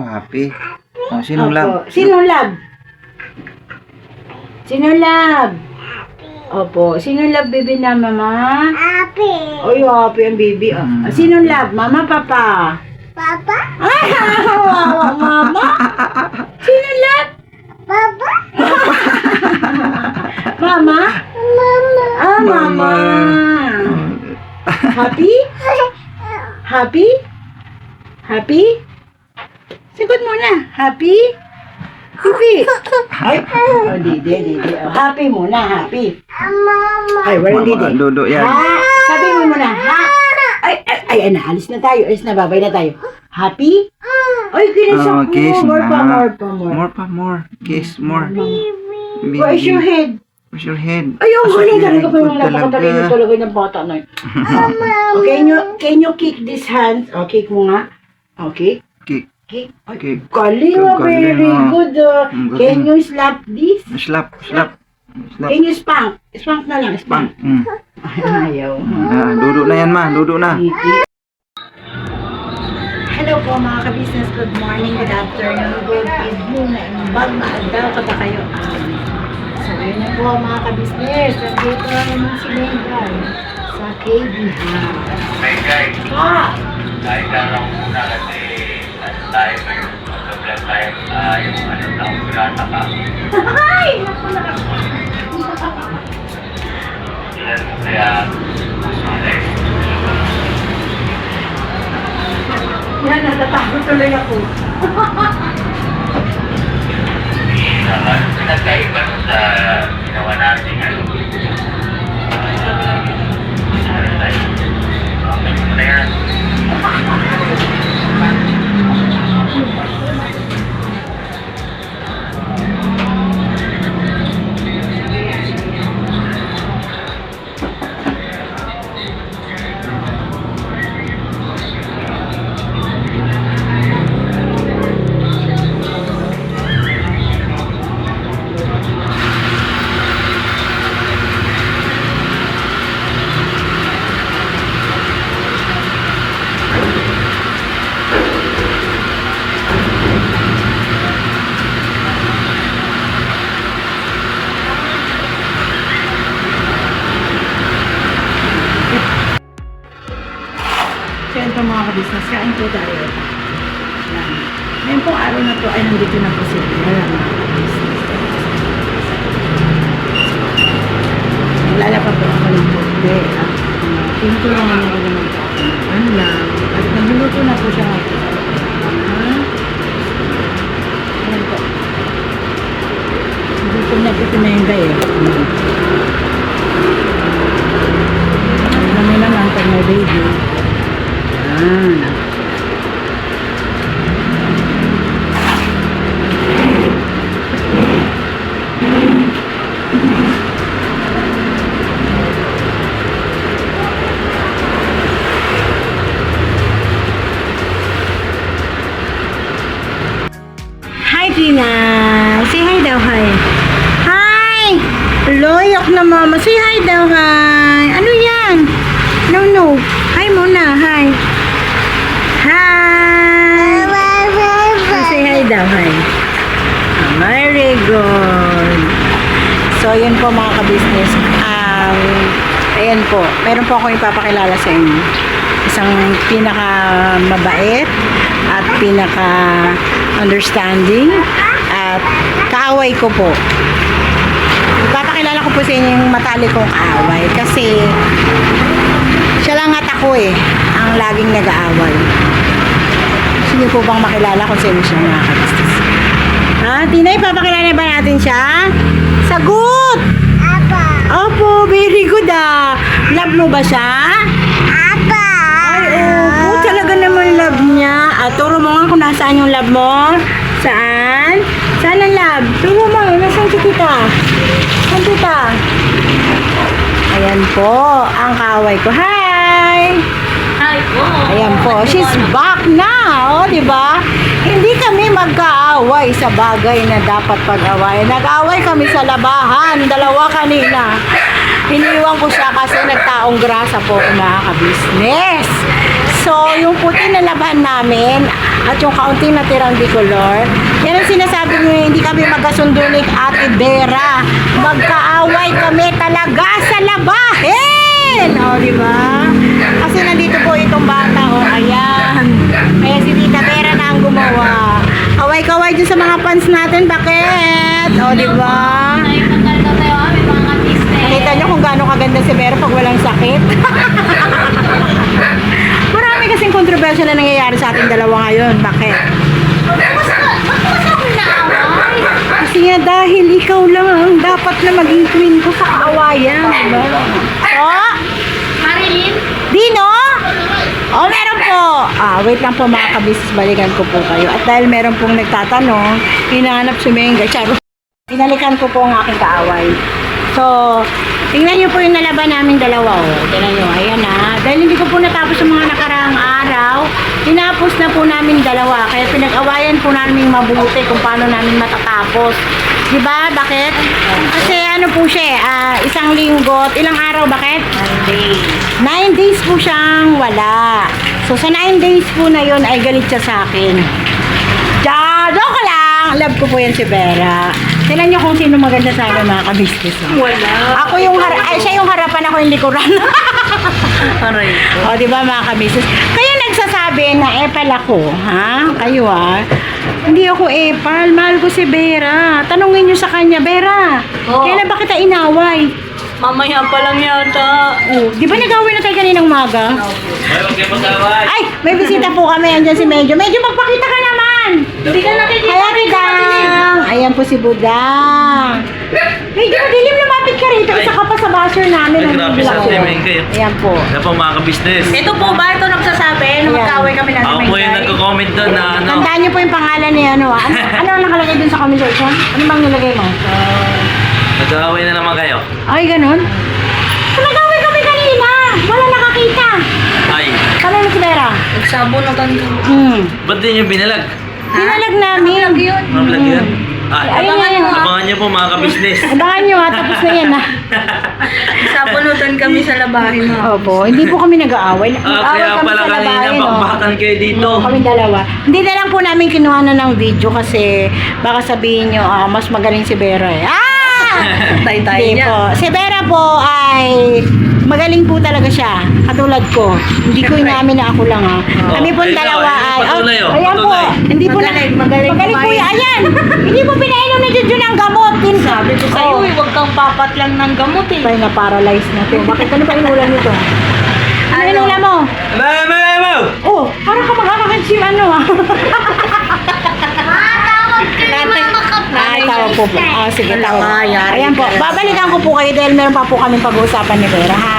ka, happy? Oh, sinong Opo. love? Sinong love? Sinong love? Opo. Sinong love, baby na, mama? Happy. Oy, happy ang baby. Oh. Mm. Sinong love? Mama, papa? Papa. Ay, mama. Sinong love? Papa. Mama? Mama. Ah, mama. Mama. Happy? Happy? Happy? Sagot muna. Happy? Happy. Ay, oh, di, di, di, di. Oh, happy muna, happy. Mama. Ay, walang di, Mama, di. Dudo yan. Ha? Sabi mo muna, ha? Ay, ay, ay, ay, naalis na tayo. Alis na, babay na tayo. Happy? Ay, kinis Oh, ako. kiss more pa, na. more pa, more. More pa, more. Kiss, more. Baby. Where's your head? Where's your head? Ay, oh, galing talaga pa yung napakatalino talaga. ng bata na yun. Okay, can you, can you kick this hands? Oh, kick mo nga. Okay. Kick. Kick. Ay, Kick. galing Good, ah, very galing, ah. good. Mm, galing. Can you slap this? Slap, slap. Slap. Can you spank? Spank na lang, spank. Mm. Ayaw. Ah, dudo na yan, ma. Dudo na. Hello po mga ka-business. Good morning, good afternoon, good evening. Bag maadaw kada kayo. Um, so, yun na po mga ka-business. Nandito naman si Megan sa KB. May guys, Ah! kahit lang muna kasi tayo ngayon, mag-vlog tayo ah, yung ano na pirata ka. Ay! Naku, naku. Kaya Yan, natatakot tuloy ako. na ano pinagkaiba sa ginawa natin ano. Ano tayo? Mo na yan. Thank you. Po tayo. Yan. Ngayon pong araw na to ay nandito na po sa inyo. Isang pinaka mabait at pinaka understanding at kaaway ko po. Ipapakilala ko po sa inyo yung matali kong kaaway kasi siya lang at ako eh ang laging nag-aaway. Gusto niyo po bang makilala kung sino siya mga ka-business? Ha? Tina, ipapakilala ba natin siya? Sagot! Apa. Opo, very good ah. Love mo ba siya? Love niya. Ah, turo mo nga kung nasaan yung love mo. Saan? Saan ang love? Turo mo, nasaan si tita? Saan tita? Ayan po, ang kaway ko. Hi! Hi po. Ayan po, she's back na, oh, di ba? Hindi kami magkaaway sa bagay na dapat pag-away. Nag-away kami sa labahan, dalawa kanina. Iniwan ko siya kasi nagtaong grasa po mga ka-business. So, yung puti na labahan namin, at yung kaunting natirang bicolor. Yan ang sinasabi niyo, hindi kami magkasundo ni Ate Vera. Magkaaway kami talaga sa labahin! O, di ba? Kasi nandito po itong bata, o, ayan. Kaya si Tita Vera na ang gumawa. Kaway-kaway dyan sa mga fans natin, bakit? O, di ba? Kita niyo kung gaano kaganda si Vera pag walang sakit. Kontrobersya na nangyayari sa ating dalawa ngayon. Bakit? Kasi nga dahil ikaw lang ang dapat na maging queen ko sa kaawayan. Diba? Oh, Marilyn? Dino? Oh, meron po. Ah, wait lang po mga kabisis, balikan ko po kayo. At dahil meron pong nagtatanong, hinahanap si Menga. Charo. Pinalikan ko po ang aking kaaway. So, tingnan niyo po yung nalaban namin dalawa. Oh. Tingnan niyo, ayan na. Dahil hindi ko po natapos yung mga nakaraang tinapos na po namin dalawa. Kaya pinag-awayan po namin mabuti kung paano namin matatapos. Di ba? Bakit? Kasi ano po siya, ah, isang linggo, ilang araw, bakit? Nine days po siyang wala. So, sa nine days po na yon ay galit siya sa akin. Ja, joke lang. Love ko po yan si Vera. Tingnan niyo kung sino maganda sa akin mga kabisnes. Wala. Ako yung har ay, siya yung harapan ako yung likuran. Aray ko. o, di ba mga kabisnes? Kayo nagsasabi na epal ako, ha? Kayo ah. Hindi ako epal. Mahal ko si Vera. Tanungin niyo sa kanya, Vera. Oo. Kailan ba kita inaway? Mamaya pa lang yata. Oh, di ba nag-away na tayo kaninang umaga? Ay, huwag kayo mag-away. Ay, may bisita po kami. Andyan si Medyo. Medyo, magpakita ka naman. Hindi ka nakikita. Kaya Budang. Ayan po si Budang. Medyo madilim lumapit ka rito. Isa ka pa sa basher namin. Ay, grabe sa timing kayo. Ayan po. Ano po mga ka-business? Ito po ba? Ito nagsasabi na Ayan. magkaway kami na Ako po yung nagko-comment doon na ano. Tandaan niyo po yung pangalan ni ano. ah. Ano, ano ang nakalagay dun sa comment section? Ano bang nilagay mo? Nag-aaway na naman kayo. Ay, ganun. Nag-away kami kanina. Wala nakakita. Ay, Kami mo si Vera. Nagsabo na ganito. Hmm. ba't din yung binalag? Dinalag namin. Vlog yun. Mga vlog Ay, Ayun na yun. abangan niyo po mga ka-business. Abangan nyo ha. Tapos na yan ha. Nagsabunutan kami sa labahin mo. Opo, hindi po kami nag-aaway. Ah, Nag-aaway kaya kami pala sa kanina, labahin, oh. bakbakan kayo dito. Kami dalawa. Hindi na lang po namin kinuha na ng video kasi baka sabihin nyo, ah, mas magaling si Vera eh. Ah! Tay-tay Hindi niya. po. Si Vera po ay magaling po talaga siya. Katulad ko. Hindi ko inamin na ako lang ha. Kami po Ayun, dalawa ayun, ay... patuloy, oh, ayan po. patuloy. Hindi po Magaling, na, magaling magaling po kumain. yan. Ayan. hindi po pinainom ni Juju ng gamot. Sabi ko sa'yo, Oh. eh, huwag kang papat lang ng gamot eh. Tayo na paralyzed na to. Bakit ano pa inulan nito? Ano inulan mo? Mama, mama! Oh, parang ka makakakansim ano ah. Ay, tawag po po. Ah, sige, tawag. Ayan po. Babalikan ko po kayo dahil meron pa po kami pag-uusapan ni Vera, ha?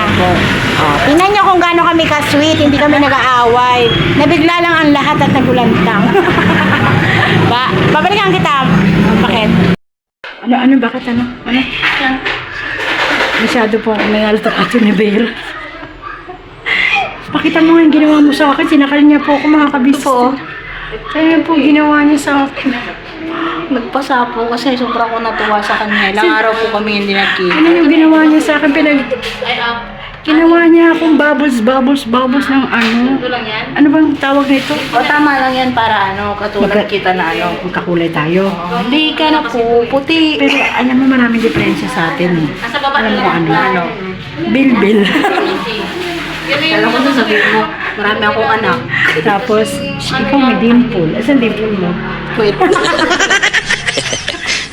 Oh, tingnan niyo kung gaano kami ka-sweet, hindi kami nag-aaway. Nabigla lang ang lahat at nagulantang. ba, babalikan kita. Bakit? Ano, ano, bakit ano? Ano? Masyado po ako may alto ni Vera. Pakita mo nga yung ginawa mo sa akin. Sinakal niya po ako mga kabis. Po. Kaya po ginawa niya sa akin. Nagpasapo kasi sobra ko natuwa sa kanya. Ilang araw po kami hindi nagkita. Ano yung ginawa niya sa akin? Pinag... Ginawa niya akong bubbles, bubbles, bubbles ng ano. Ano bang tawag nito? O tama lang yan para ano, katulad kita na ano. Magkakulay tayo. Hindi ka na po, puti. Pero alam mo maraming diferensya sa atin eh. Nasa baba Alam mo ano? Ano? Bilbil. Alam ko na sabihin mo, marami akong anak. Tapos, ikaw may dimple. Asan dimple mo? Wait.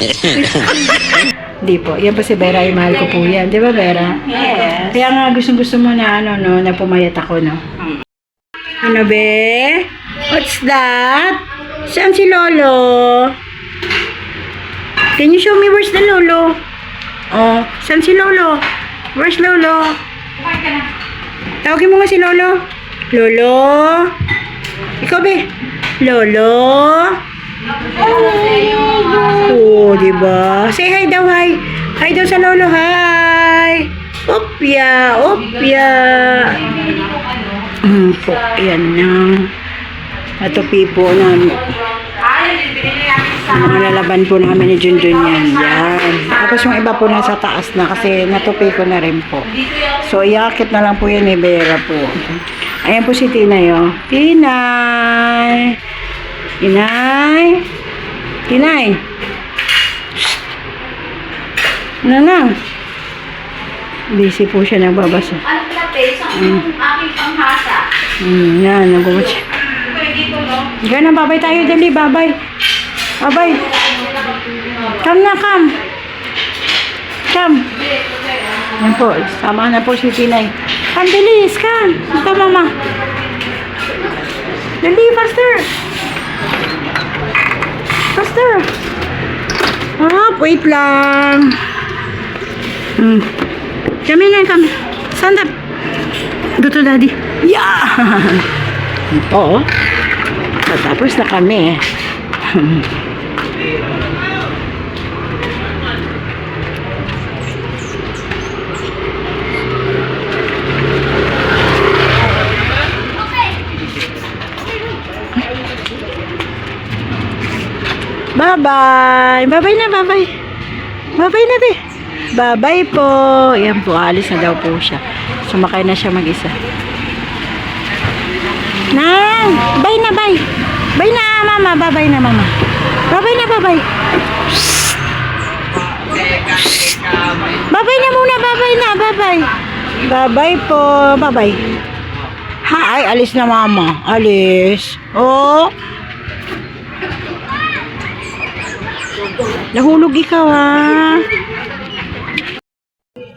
Di po. Yan po si Vera. Ay mahal ko po yan. Di ba, Vera? Yes. Kaya nga gusto gusto mo na ano no, na pumayat ako no. Ano be? What's that? Saan si Lolo? Can you show me where's the Lolo? Oh, saan si Lolo? Where's Lolo? Tawagin mo nga si Lolo. Lolo? Ikaw be? Lolo? Oh, di ba? Say hi daw, hi. Hi daw sa lolo, hi. Opya, opya. Hmm, po, yan na. Po namin. Ang mga lalaban po namin ni Junjun yan. Yan. Tapos yung iba po nasa taas na kasi natupi ko na rin po. So, iakit na lang po yan ni Vera po. Ayan po si Tinay, oh. Tinay! Inay. Inay. Ano na? Busy po siya nagbabasa. Ano pala, Pe? Sa aking panghasa. Hmm, yan, nagubot siya. Pwede ko, no? Ganun, babay tayo, dali, babay. Babay. Come na, come. Come. Yan po, sama na po si Tinay. Come, bilis, come. Ito, mama. Dali, faster. Faster. Ah, wait lang. Hmm. Kami na, kami. Stand up. Dito, daddy. Yeah! Oo. Tapos na kami. Bye-bye. Bye-bye na, bye-bye. Bye-bye na, te. Bye-bye po. Yan po, alis na daw po siya. Sumakay na siya mag-isa. Nang, bye na, bye. Bye na, mama. Bye-bye na, mama. Bye-bye na, bye-bye. Bye-bye na muna, bye-bye na, bye-bye. Bye-bye po, bye-bye. Hi, alis na mama. Alis. Oh. Nahulog ikaw, ha?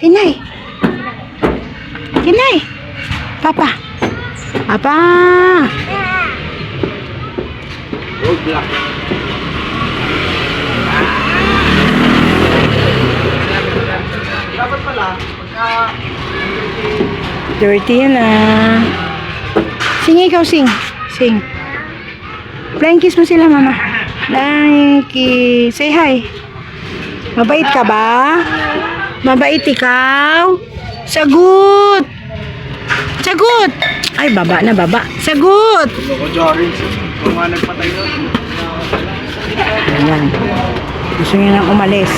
Tinay. Tinay. Papa. Papa. Dirty yan ah. Sing ikaw, sing. Sing. Flying kiss mo sila, mama. Flying kiss. Say hi. Mabait ka ba? Mabait ikaw? Sagot! Sagot! Ay, baba na, baba. Sagot! Ayan. Gusto niya nang umalis.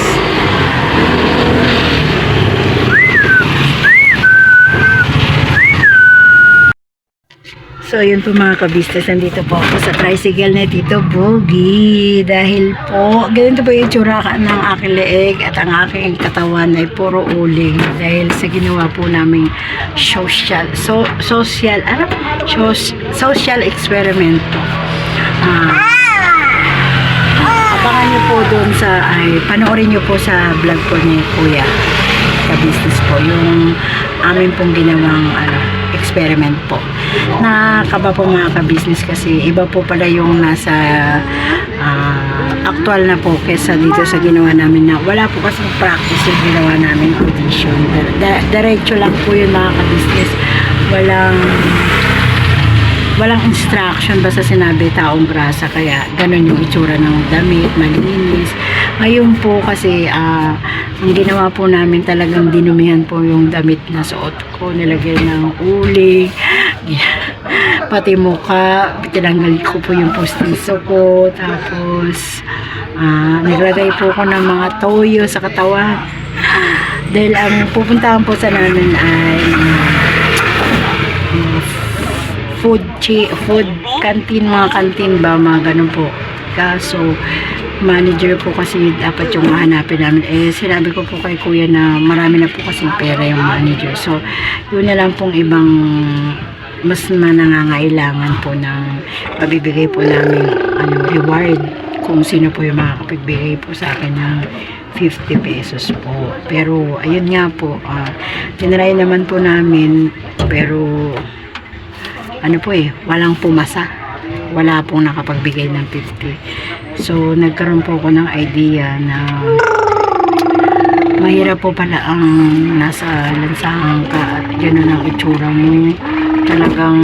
So, yun po mga kabisnes, nandito po ako sa tricycle na Tito Boogie. Dahil po, ganito po yung tsura ng aking leeg at ang aking katawan ay puro uling. Dahil sa ginawa po naming social, so, social, ano? Sos- social experiment po. Ah, abangan nyo po doon sa, ay, panoorin nyo po sa vlog po ni Kuya ka-business po, yung amin pong ginawang ano, experiment po. Nakakaba po mga ka-business kasi iba po pala yung nasa ah, actual na po kesa dito sa ginawa namin na wala po kasi practice yung ginawa namin audition. Di- Diretso lang po yun mga ka-business. Walang walang instruction basta sinabi taong grasa kaya ganun yung itsura ng damit, malinis. Ngayon po kasi ah, ang ginawa po namin talagang dinumihan po yung damit na suot ko, nilagay ng uling, pati mukha, tinanggal ko po yung postiso ko, tapos ah, naglagay po ko ng mga toyo sa katawan. Dahil ang pupuntahan po sa namin ay food chi food canteen mga canteen ba mga ganun po. Kaso manager po kasi dapat yung mahanapin namin. Eh sinabi ko po kay kuya na marami na po kasing pera yung manager. So yun na lang pong ibang mas manangangailangan po ng mabibigay po namin ano, reward kung sino po yung makakapagbigay po sa akin ng 50 pesos po. Pero, ayun nga po, uh, naman po namin, pero ano po eh, walang pumasa. Wala pong nakapagbigay ng 50. So, nagkaroon po ako ng idea na mahirap po pala ang nasa lansangan ka, gano'n ang itsura mo. Talagang,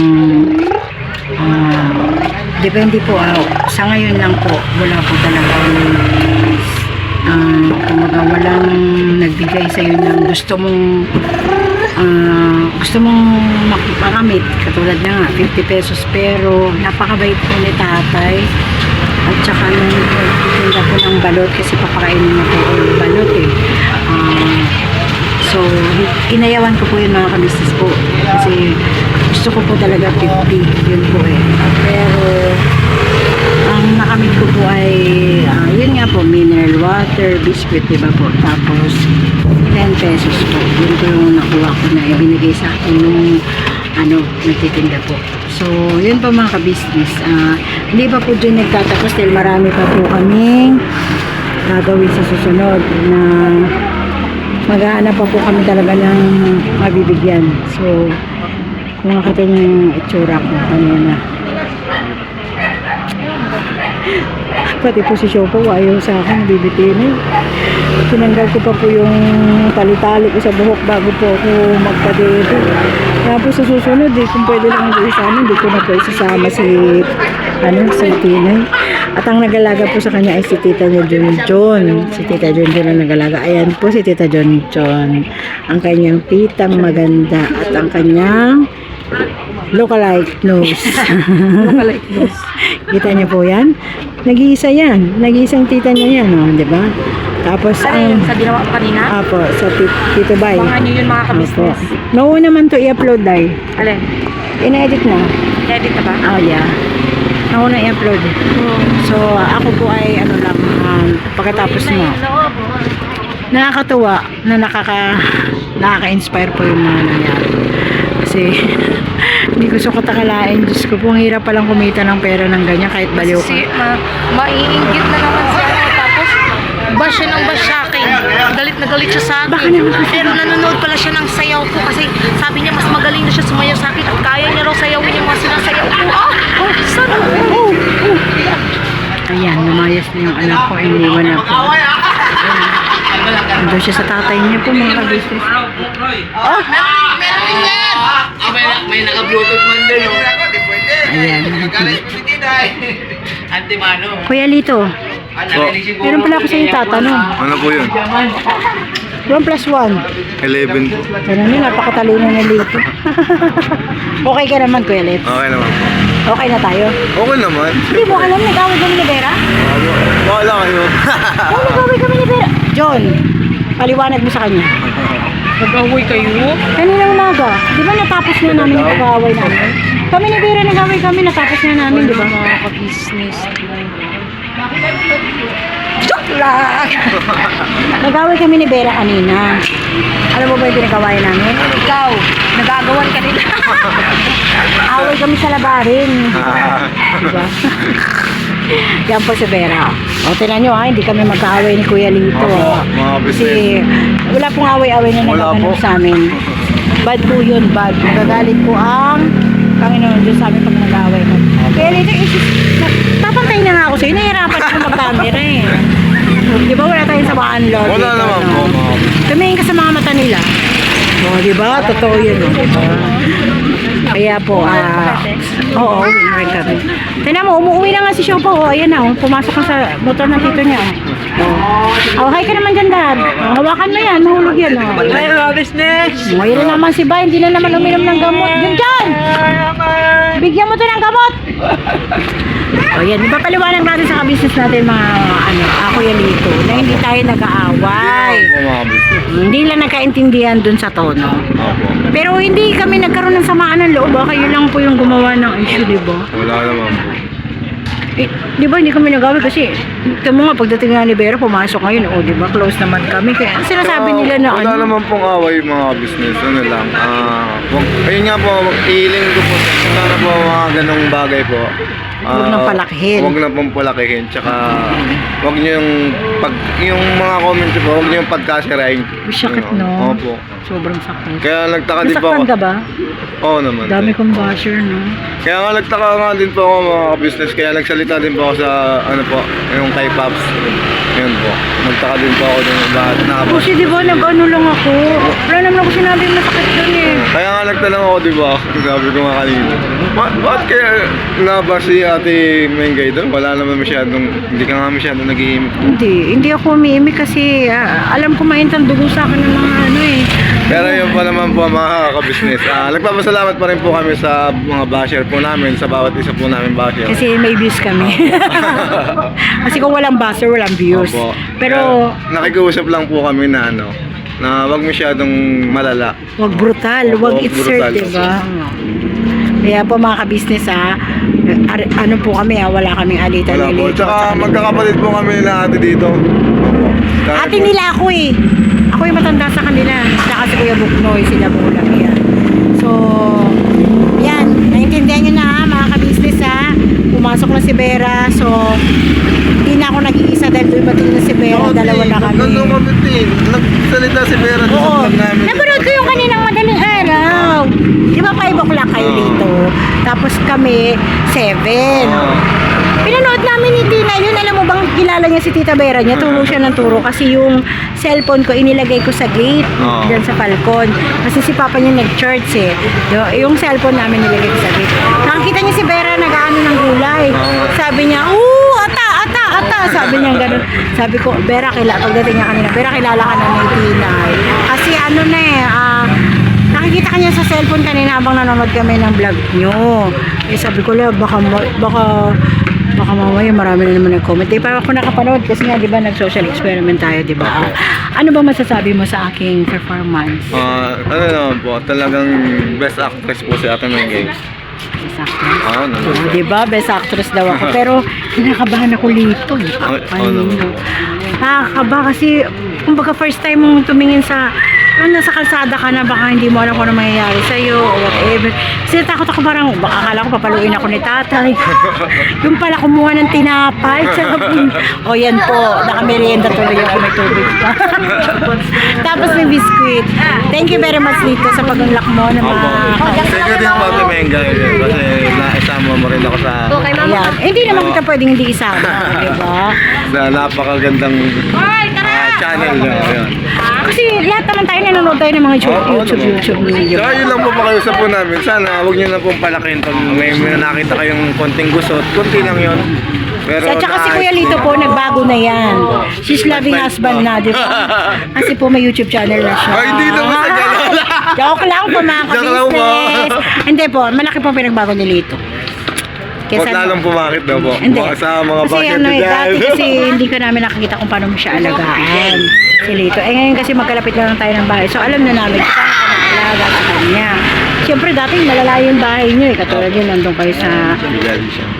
ah, depende po, ah, sa ngayon lang po, wala po talagang uh, kumaga walang nagbigay sa iyo ng gusto mong ah, gusto mong makiparamit. Katulad na nga 50 pesos pero napakabait po ni tatay. At saka nung nagtitinda po ng balot kasi papakainin niya po ang balot eh. Ah, inayawan ko po yun mga kamistis po kasi gusto ko po talaga 50 yun po eh pero ang ko po ay, ah, yun nga po, mineral water, biscuit, di ba po? Tapos, 10 pesos po. Yun po yung nakuha ko na ibinigay sa akin nung, ano, nagtitinda po. So, yun po mga ka-business. Ah, hindi pa po dyan nagtatapos dahil marami pa po kaming gagawin sa susunod na maghahanap pa po kami talaga ng mabibigyan. So, kung nakita niyo yung itsura ko kanina. Pati po si Shoko, ayaw sa akin, bibitin eh. Tinanggal ko pa po yung tali-tali ko sa buhok bago po ako magpa-dede. Kaya po sa susunod eh, kung pwede lang sana, hindi ko na po isasama si, ano, si Tinay. At ang nagalaga po sa kanya ay si Tita niya John John. Si Tita John John ang nagalaga. Ayan po si Tita John John. Ang kanyang titang maganda at ang kanyang lookalike nose. lookalike nose. Kita niyo po yan? Nag-iisa yan. Nag-iisang tita niya yan, oh, di ba? Tapos Ano ang... sa ginawa ko kanina? Apo, sa tit- Tito Bay. Abangan nyo yun mga Opo. ka-business. Nauna naman to i-upload dahil. Alin? In-edit na. Edit na ba? Oh, yeah. Nauna i-upload. So, ako po ay ano lang, um, pagkatapos mo. Nakakatuwa na nakaka nakaka-inspire po yung mga nangyari. Kasi hindi ko so katakalain. Diyos ko po, ang hirap palang kumita ng pera ng ganyan kahit baliw ka. Kasi ma maiinggit na naman siya. Tapos, bash siya ng akin. Galit na galit siya sa akin. Pero nanonood pala siya ng sayaw ko kasi sabi niya mas magaling na siya sumayaw sa akin at kaya niya raw sayawin yung mga sinasayaw ko. Ah! Oh, sana! Oh, oh. Ayan, lumayas na yung anak ko. Iniwan na po. Ando siya sa tatay niya po mga ka-business. May naka-bluetooth man din, oh. Ayan. Antimano. Kuya Lito, Po, meron pala ako sa iyo tatanong. ano po yun? 1 plus 1. 11 po. Ganun yun, napakatalino ni Lito. okay ka naman, Kuya Lito. Okay naman po. Okay na tayo. Okay naman. Hindi mo alam, nag-away kami ni Vera? Wala kayo. Oo, nag-away kami ni Vera. John, paliwanag mo sa kanya. Nag-away kayo? Kanina umaga, di ba natapos na namin yung pag-away namin? Kami ni Vera nag-away kami, natapos na namin, di ba? Mga ka-business. Joke lang! nag-away kami ni Vera kanina. Alam mo ba yung pinag-awayan namin? Ikaw, nagagawan ka nila. Away kami sa labarin. diba? Yan po si Vera. O, tinan nyo ha, hindi kami magkaaway ni Kuya Lito. Ah. mga Kasi wala pong away-away na nagaganap sa amin. Bad po yun, bad. Magagalit po ang Panginoon Diyos sa amin pag nag-away kami. Kaya Lito, isis, papantay na nga ako sa'yo. Nahirapan ako mag-camera eh. Di ba wala tayong samaan Lord? Wala dito, naman no? po, mga Tumingin ka sa mga mata nila. O, di ba? Totoo yun. O, di ba? Kaya po, ah, oo, uwi na rin kami. Tingnan mo, umuwi na nga si Shopo. O, ayan na, oh, pumasok na sa motor ng tito niya. Oh, oh hi ka naman dyan, Dad. Oh, hawakan mo yan, mahulog yan. Oh. Ay! Ngayon na naman si Bay, hindi na naman uminom ng gamot. Yun dyan! Bigyan mo to ng gamot! O yan, di ba paliwanag natin sa kabisnes natin mga ano, ako yan dito, na hindi tayo nag-aaway. Hindi lang nagkaintindihan dun sa tono. Pero hindi kami nagkaroon ng samaan ng loob. ah. Kayo lang po yung gumawa ng issue, di ba? Wala naman po. Eh, di ba hindi kami nagawa kasi ito mo nga pagdating nga ni Vera pumasok ngayon o di ba close naman kami kaya sinasabi nila na Wala ano naman pong away mga business. Ano lang. Ah, wag, ayun nga po, iiling ko po. Sana po mga ganong bagay po. Ah, Huwag nang palakihin. Huwag na pong palakihin. Tsaka, huwag niyo yung, pag, yung mga comments po, huwag niyo yung pagkasirain. Sakit, no? Opo. sobrang sakit Kaya nagtaka din po nasaktan ako. ka ba? Oo naman. dami eh. kong basher no Kaya nga nagtaka nga din po ako mga business Kaya nagsalita din po ako sa ano po, yung kay Pops. Yun po. Nagtaka din po ako din bakit nakapos. kasi di ba nag ano lang ako wala naman ako sinabi masakit dun eh Kaya nga nagtanong ako, di ba? Sabi ko nga kanina. Ba bakit kaya naba si ate Mengay doon? Wala naman masyadong, hindi ka nga masyadong nag-iimik. hindi hindi ako umiimik kasi ah, alam ko maintang dugo sa akin ng mga ano eh Pero yun pa naman po mga ka-business. Ah, nagpapasalamat pa rin po kami sa mga basher po namin, sa bawat isa po namin basher. kasi may views kami kasi kung walang buzzer walang views Opo. pero Kaya nakikiusap lang po kami na ano, na wag masyadong malala. Wag brutal, wag Wag insert, di ba? Kaya po mga ka-business ha, ano po kami ah, wala kaming alitan Wala po. Tsaka magkakapatid po kami nila ate dito. Opo. Dahil Ate po- nila ako eh. Ako yung matanda sa kanila. Tsaka si Kuya Buknoy, sila bulang yan. So, yan. Naintindihan nyo na ha, mga ka-business ha. Pumasok na si Vera. So, hindi na ako nag-iisa dahil dumating na si Vera. Ate, Dalawa na kami. Nandun kami din. Nagsalita si Vera Oo. Napanood ko yung kaninang madaling araw. Di ba 5 o'clock kayo dito? Tapos kami 7. Oo. Pinanood namin ni Tina yun. Alam mo bang kilala niya si Tita Vera niya? Turo siya ng turo kasi yung cellphone ko inilagay ko sa gate Oo. dyan sa Falcon. Kasi si Papa niya nag-church eh. Yung, yung cellphone namin nilagay ko sa gate. Nakakita niya si Vera nag-ano ng gulay. Oo. Sabi niya, Oo, ata, ata, ata. Sabi niya ganun. Sabi ko, Vera, kilala, pagdating niya kanina, Vera, kilala ka na ni Tina. eh." Kasi ano na eh, ah, nakikita ka niya sa cellphone kanina habang nanonood kami ng vlog niyo. Eh sabi ko, la, baka, ma- baka, baka mamaya marami na naman nag-comment. Eh, parang ako nakapanood kasi nga, di ba, nag-social experiment tayo, di ba? Ano ba masasabi mo sa aking performance? Ah, ano naman po, talagang best actress po si Ate Mengay. Exactly. Oo, nandun. Oh, di ba? Best actress daw ako. Pero, kinakabahan ako lito. eh. Ay, Paano? ano? Nakakaba kasi, kumbaga first time mong tumingin sa, yung nasa kalsada ka na, baka hindi mo alam kung ano mangyayari sa'yo, o whatever. Kasi natakot ako parang, baka akala ko papaluin ako ni tatay. yung pala kumuha ng tinapay. O yan po, nakamerienda tuloy ako, may tubig pa. Tapos may biskuit. Thank you very much dito sa pag-unlock mo na mga Thank you din po Ate Mengay kasi naisama mo rin ako sa Ayan. Eh, hindi naman kita pwedeng hindi isama, di ba? sa napakagandang ah, channel niyo. Ayan. Kasi lahat naman tayo nanonood tayo ng mga YouTube, Oo, YouTube, naman. YouTube video. Kaya yun lang po pakiusap po namin. Sana huwag niyo na pong palakin pag may, may nakita kayong konting gusot. Kunti lang yun. Pero Sa tsaka si naayos Kuya Lito po, nagbago na yan. She's loving husband na, di ba? Kasi po may YouTube channel na siya. Ay, hindi naman sa ganun. Joke lang po mga Joke lang po. Hindi po, malaki po pinagbago ni Lito. Huwag lalong pumakit daw po. Hindi. Mga- Sa mga kasi bakit ano eh, dati kasi hindi ko namin nakikita kung paano mo siya alagaan. Si Lito. Eh ngayon kasi magkalapit lang tayo ng bahay. So alam na namin kung paano ka mag-alaga sa kanya. Siyempre dati malalayo yung bahay niyo eh. Katulad yun, nandun kayo sa...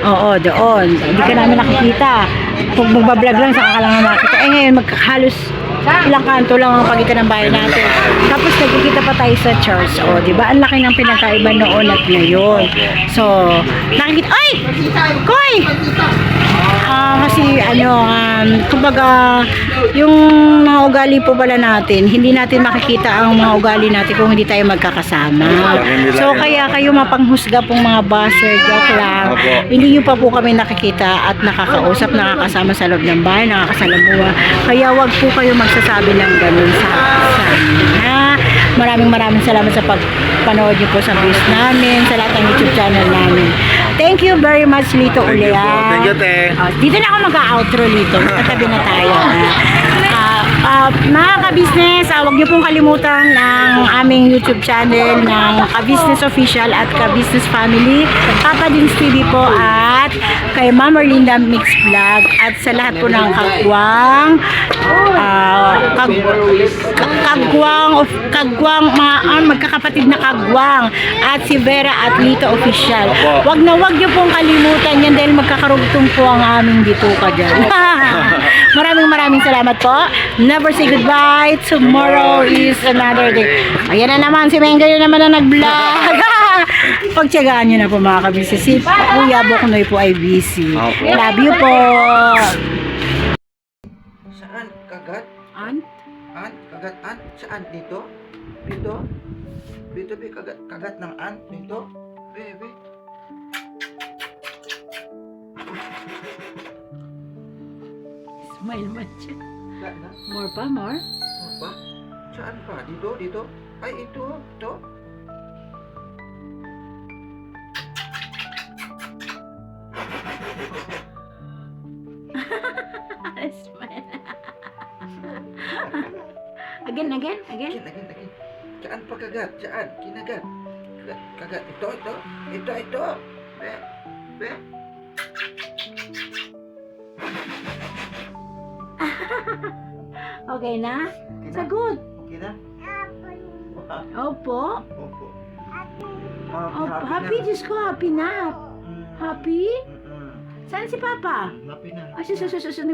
Oo, doon. Hindi ka namin nakikita. Pag magbablog lang, saka ka lang nakikita. Eh ngayon, maghalos ilang kanto lang ang pagitan ng bahay natin. Tapos nagkikita pa tayo sa church. O, di ba? Ang laki ng pinagkaiba noon at ngayon. So, nakikita, ay! Koy! Kasi ano, um, kumbaga, yung mga ugali po pala natin, hindi natin makikita ang mga ugali natin kung hindi tayo magkakasama. So, kaya kayo mapanghusga pong mga buzzer, joke lang. Hindi nyo pa po kami nakikita at nakakausap, nakakasama sa loob ng bahay, nakakasalamuha. Kaya wag po kayo magsasabi ng ganun sa. Ha? Maraming maraming salamat sa pagpanood nyo po sa views namin, sa lahat ng YouTube channel namin. Thank you very much, Lito Thank you po. Thank you, te. Ah, dito na ako mag-outro Lito. Katabi na tayo. Ah, mga ka-business, ah, huwag niyo pong kalimutan ng aming YouTube channel ng Ka-Business Official at Ka-Business Family, Papa Dins TV po at kay Ma'am Erlinda Mix Vlog at sa lahat po ng kagwang ah, kag, kagwang of kagwang mga ah, magkakapatid na kagwang at si Vera at Lito Official. Wag na wag niyo pong kalimutan yan dahil magkakarugtong po ang aming bituka dyan. maraming maraming salamat po. Never say goodbye. Tomorrow is another day. Ayan na naman, si Menga na naman na nag-vlog. Pagtyagaan nyo na po mga kabisi. Si Kuya Boknoy po ay busy. Opo. Love you po. Saan? Kagat? Aunt? Ant? Kagat ant? Saan? Dito? Dito? Dito, be, kagat, kagat ng ant? Dito? Smile man siya. Saan na? More pa, more? Ano ba? Saan pa? Dito? Dito? Ay, ito. Ito? Again, again, again. Again, again, again. Saan pa kagat? Saan? Kinagat. Kagat, kagat. Ito, ito. Ito, ito. Be, be. Okay na? Okay na? Sagot. Okay na? Opo. Opo. Opo. Happy, Diyos ko, happy na. Happy? Saan si Papa? Happy na. Ay, sus, sus, sus, sus, ay,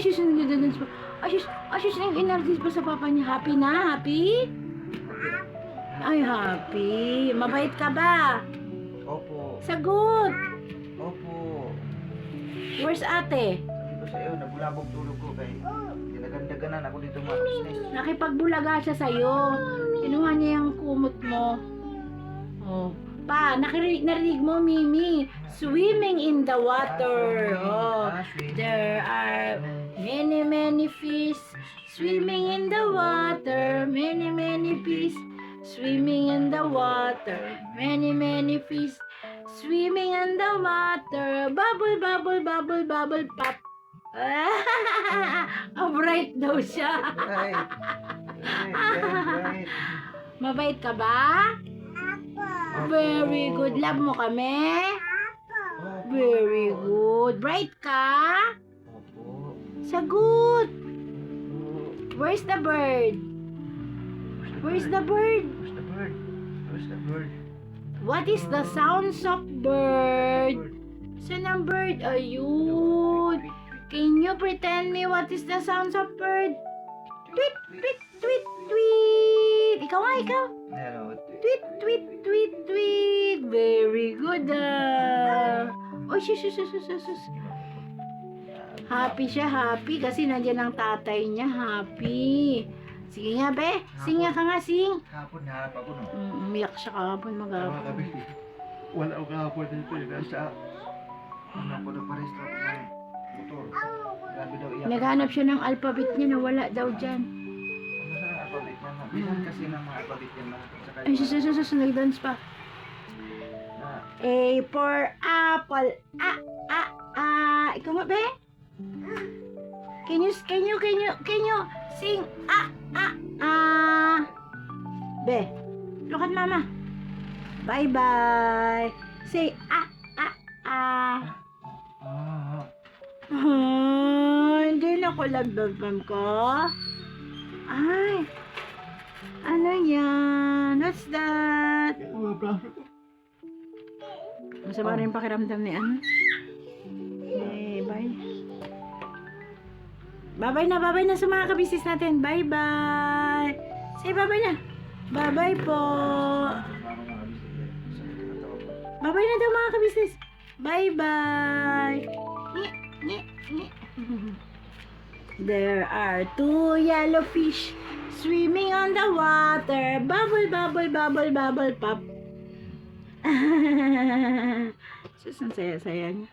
sus, ay, sus, ay, sus, nang inardis pa sa papa niya. Happy na? Happy? Ay, happy. Mabait ka ba? Opo. Sagot. Opo. Where's ate? Sa'yo, nabulabog tulog ko kay dinagandagan ako dito mga business. Nakipagbulaga siya sa'yo. Kinuha niya yung kumot mo. Oh. Pa, nakirinig, narinig mo, Mimi. Swimming in the water. Oh. Ah. There are many, many fish swimming in the water. Many, many fish swimming in the water. Many, many fish swimming in the water. Bubble, bubble, bubble, bubble, pop. Ah, bright daw siya. Mabait ka ba? Very good. Love mo kami? Opo. Very good. Bright ka? Opo. Sagot. Where's the bird? Where's the bird? Where's the bird? Where's the bird? What is the sounds of bird? Saan ang bird? Ayun. Can you pretend me what is the sounds of bird? Tweet, tweet, tweet, tweet. Ikaw nga, ikaw. Hello. Tweet, tweet, tweet, tweet. Very good. Ah. Oh, sus, sus, sus, sus. Happy siya, happy. Kasi nandiyan ang tatay niya, happy. Sige nga, be. Sing nga ka nga, sing. Kahapon naharap ako no. Mm, umiyak siya kahapon maghapon. Wala ako kahapon dito. Nasa... Ano ako na pares motor. Grabe daw iyak. Naghanap siya ng alphabet niya na wala daw dyan. Ano sa alphabet niya kasi ng mga alphabet niya Ay, sus, sus, sus, nag-dance pa. na A for apple. Ah, ah, ah. Ikaw nga, be? Can you, can you, can you, can you sing? Ah, ah, ah. Be, look at mama. Bye-bye. Say, ah, ah, ah. Ah, Ah, hindi na ko lababam ko. Ay, ano yan? What's that? Masama rin pakiramdam ni? Okay, bye. Bye-bye na, bye-bye na sa mga kabisis natin. Bye-bye. Say bye-bye na. Bye-bye po. mga. Sakit na daw mga kabisnes. Bye-bye. There are two yellow fish swimming on the water. Bubble, bubble, bubble, bubble, pop. Sus, ang saya-saya niya.